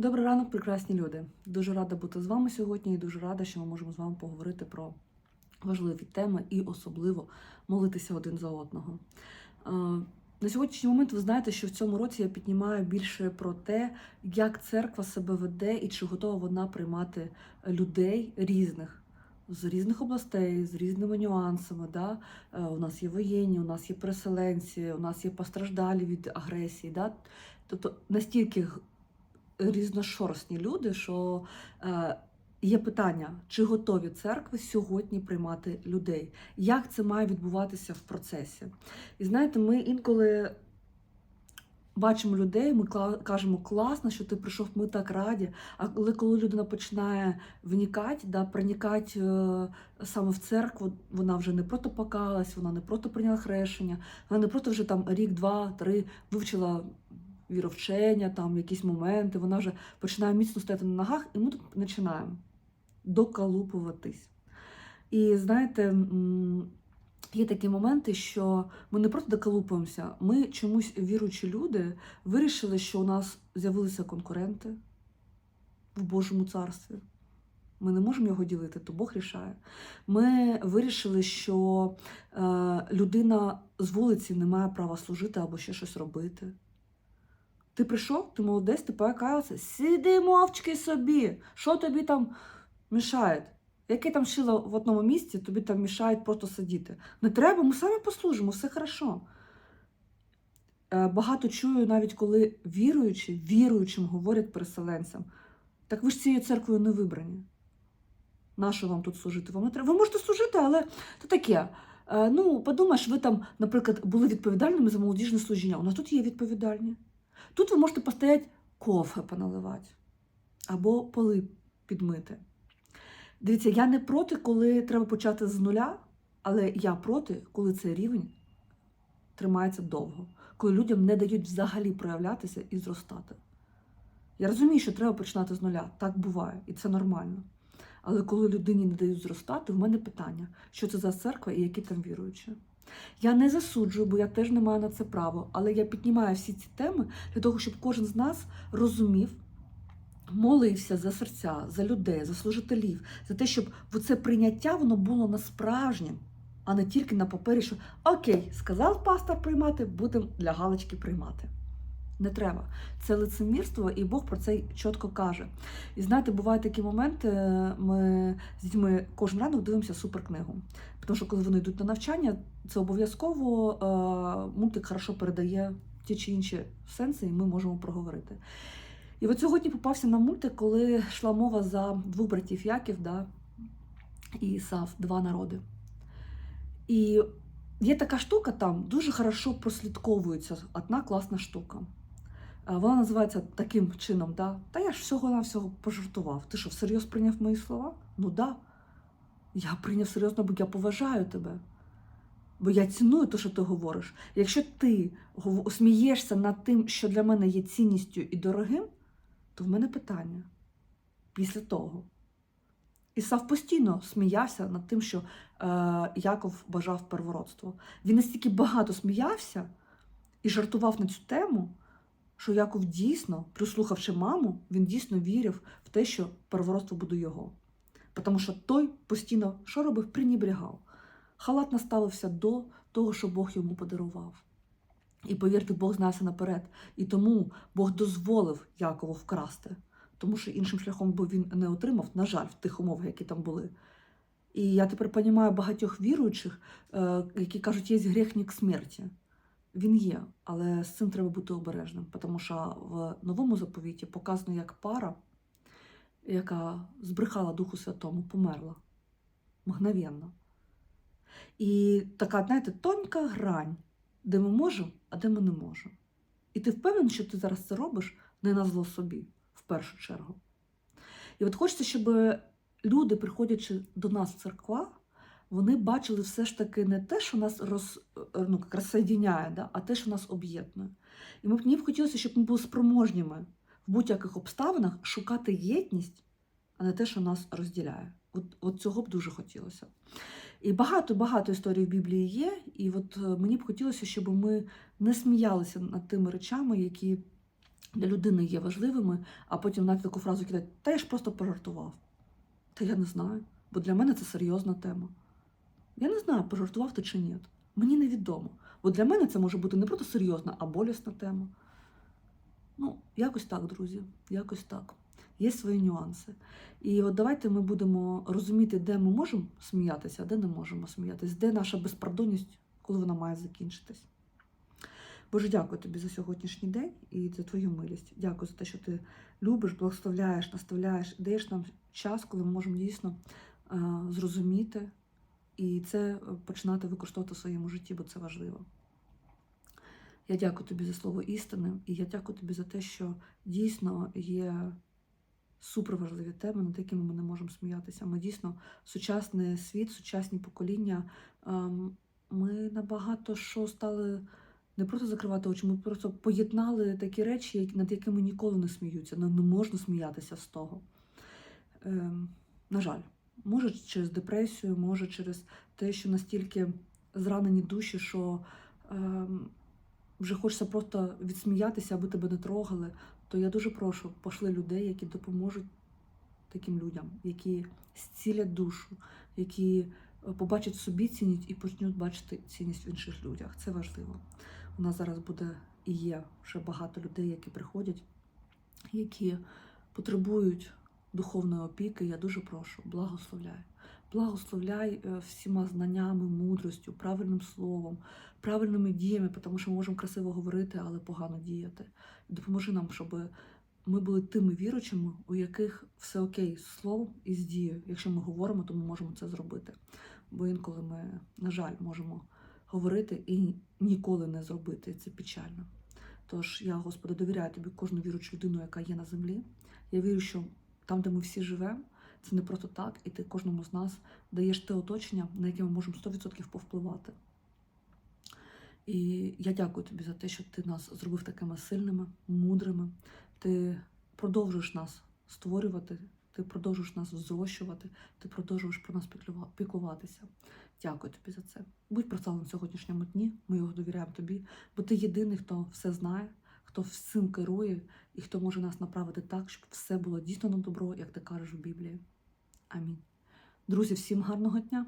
Добрий ранок, прекрасні люди. Дуже рада бути з вами сьогодні і дуже рада, що ми можемо з вами поговорити про важливі теми і особливо молитися один за одного. Е, На сьогоднішній момент ви знаєте, що в цьому році я піднімаю більше про те, як церква себе веде і чи готова вона приймати людей різних. З різних областей, з різними нюансами. Да? Е, У нас є воєнні, у нас є переселенці, у нас є постраждалі від агресії. Да? Тобто настільки різношорстні люди, що е, є питання, чи готові церкви сьогодні приймати людей? Як це має відбуватися в процесі? І знаєте, ми інколи бачимо людей, ми кажемо, класно, що ти прийшов, ми так раді. А коли, коли людина починає вникати, да, проникати е, саме в церкву, вона вже не просто покалась, вона не просто прийняла хрещення, вона не просто вже там рік, два, три вивчила віровчення, там якісь моменти, вона вже починає міцно стояти на ногах, і ми тут починаємо доколупуватись. І знаєте, є такі моменти, що ми не просто доколупуємося, ми чомусь віруючі люди вирішили, що у нас з'явилися конкуренти в Божому царстві. Ми не можемо його ділити, то Бог рішає. Ми вирішили, що е, людина з вулиці не має права служити або ще щось робити. Ти прийшов, ти молодець, ти покаявся. Сиди мовчки собі. Що тобі там мішає? Яке там шило в одному місці, тобі там мішають просто сидіти. Не треба, ми самі послужимо, все хорошо. Е, Багато чую, навіть коли віруючі, віруючим говорять переселенцям. Так ви ж цією церквою не вибрані. Нащо вам тут служити? Вам не треба. Ви можете служити, але то таке. Е, Ну, подумаєш, ви там, наприклад, були відповідальними за молодіжне служіння. У нас тут є відповідальні. Тут ви можете постояти кофе поналивати або поли підмити. Дивіться, я не проти, коли треба почати з нуля, але я проти, коли цей рівень тримається довго, коли людям не дають взагалі проявлятися і зростати. Я розумію, що треба починати з нуля. Так буває, і це нормально. Але коли людині не дають зростати, в мене питання, що це за церква і які там віруючі. Я не засуджую, бо я теж не маю на це право, але я піднімаю всі ці теми для того, щоб кожен з нас розумів, молився за серця, за людей, за служителів, за те, щоб це прийняття воно було на справжнім, а не тільки на папері, що окей, сказав пастор приймати, будемо для галочки приймати. Не треба. Це лицемірство, і Бог про це чітко каже. І знаєте, бувають такі моменти, е, ми з дітьми кожен ранок дивимося суперкнигу. Тому що коли вони йдуть на навчання, це обов'язково е, мультик хорошо передає ті чи інші сенси, і ми можемо проговорити. І от сьогодні попався на мультик, коли йшла мова за двох братів Яків да, і Ісав, два народи. І є така штука там, дуже хорошо прослідковується одна класна штука. Вона називається таким чином, да? Та я ж всього на всього пожартував. Ти що, всерйоз прийняв мої слова? Ну да. Я прийняв серйозно, бо я поважаю тебе. Бо я ціную те, що ти говориш. Якщо ти смієшся над тим, що для мене є цінністю і дорогим, то в мене питання після того. Ісав постійно сміявся над тим, що е, Яков бажав первородство. Він настільки багато сміявся і жартував на цю тему, що Яков дійсно, прислухавши маму, він дійсно вірив в те, що первородство буде його. Тому що той постійно що робив? Пренебрігав. Халат наставився до того, що Бог йому подарував. І повірте, Бог знає все наперед. І тому Бог дозволив Якову вкрасти, тому що іншим шляхом би він не отримав, на жаль, в тих умовах, які там були. І я тепер розумію багатьох віруючих, е, які кажуть, є гріх смерті. Він є, але з цим треба бути обережним, тому що в новому заповіті показано, як пара, яка збрехала Духу Святому, померла мгновенно. І така, знаєте, тонька грань, де ми можемо, а де ми не можемо. І ти впевнений, що ти зараз це робиш не на зло собі, в першу чергу. І от хочеться, щоб люди, приходячи до нас в церква, вони бачили все ж таки не те, що нас роз, ну, як да, а те, що нас об'єднує. І мені б хотілося, щоб ми були спроможніми в будь-яких обставинах шукати єдність, а не те, що нас розділяє. От, от цього б дуже хотілося. І багато-багато історій в Біблії є. І от е, мені б хотілося, щоб ми не сміялися над тими речами, які для людини є важливими, а потім навіть таку фразу кидають, та я ж просто пожартував. Та я не знаю, бо для мене це серйозна тема. Я не знаю, пожартував ти чи ні. Мені невідомо. Бо для мене це може бути не просто серйозна, а болісна тема. Ну, якось так, друзі, якось так. Є свої нюанси. І от давайте ми будемо розуміти, де ми можемо сміятися, а де не можемо сміятися, де наша безпардонність, коли вона має закінчитись. Боже, дякую тобі за сьогоднішній день і за твою милість. Дякую за те, що ти любиш, благословляєш, наставляєш, даєш нам час, коли ми можемо дійсно е, зрозуміти і це е, починати використовувати в своєму житті, бо це важливо. Я дякую тобі за слово істини, і я дякую тобі за те, що дійсно є суперважливі теми, над якими ми не можемо сміятися. Ми дійсно сучасний світ, сучасні покоління. ем, Ми набагато що стали не просто закривати очі, ми просто поєднали такі речі, над якими ніколи не сміються. Не можна сміятися з того. Ем, на жаль, може через депресію, може через те, що настільки зранені душі, що ем, вже хочеться просто відсміятися, аби тебе не трогали. То я дуже прошу, пошли людей, які допоможуть таким людям, які зцілять душу, які е, побачать собі цінність і почнуть бачити цінність в інших людях. Це важливо. У нас зараз буде і є вже багато людей, які приходять, які потребують духовної опіки. Я дуже прошу, благословляй. Благословляй е, всіма знаннями, мудростю, правильним словом, правильними діями, тому що ми можемо красиво говорити, але погано діяти. Допоможи нам, щоб ми були тими віручими, у яких все окей з словом і з дією. Якщо ми говоримо, то ми можемо це зробити. Бо інколи ми, на жаль, можемо говорити і ніколи не зробити. Це печально. Тож я, Господи, довіряю тобі кожну віручу людину, яка є на землі. Я вірю, що там, де ми всі живемо, це не просто так, і ти кожному з нас даєш те оточення, на яке ми можемо 100% повпливати. І я дякую тобі за те, що ти нас зробив такими сильними, мудрими. Ти продовжуєш нас створювати, ти продовжуєш нас взрощувати, ти продовжуєш про нас піклуватися. Дякую тобі за це. Будь прославлений в сьогоднішньому дні. Ми його довіряємо тобі, бо ти єдиний, хто все знає, хто всім керує і хто може нас направити так, щоб все було дійсно на добро, як ти кажеш в Біблії. Амінь. Друзі, всім гарного дня!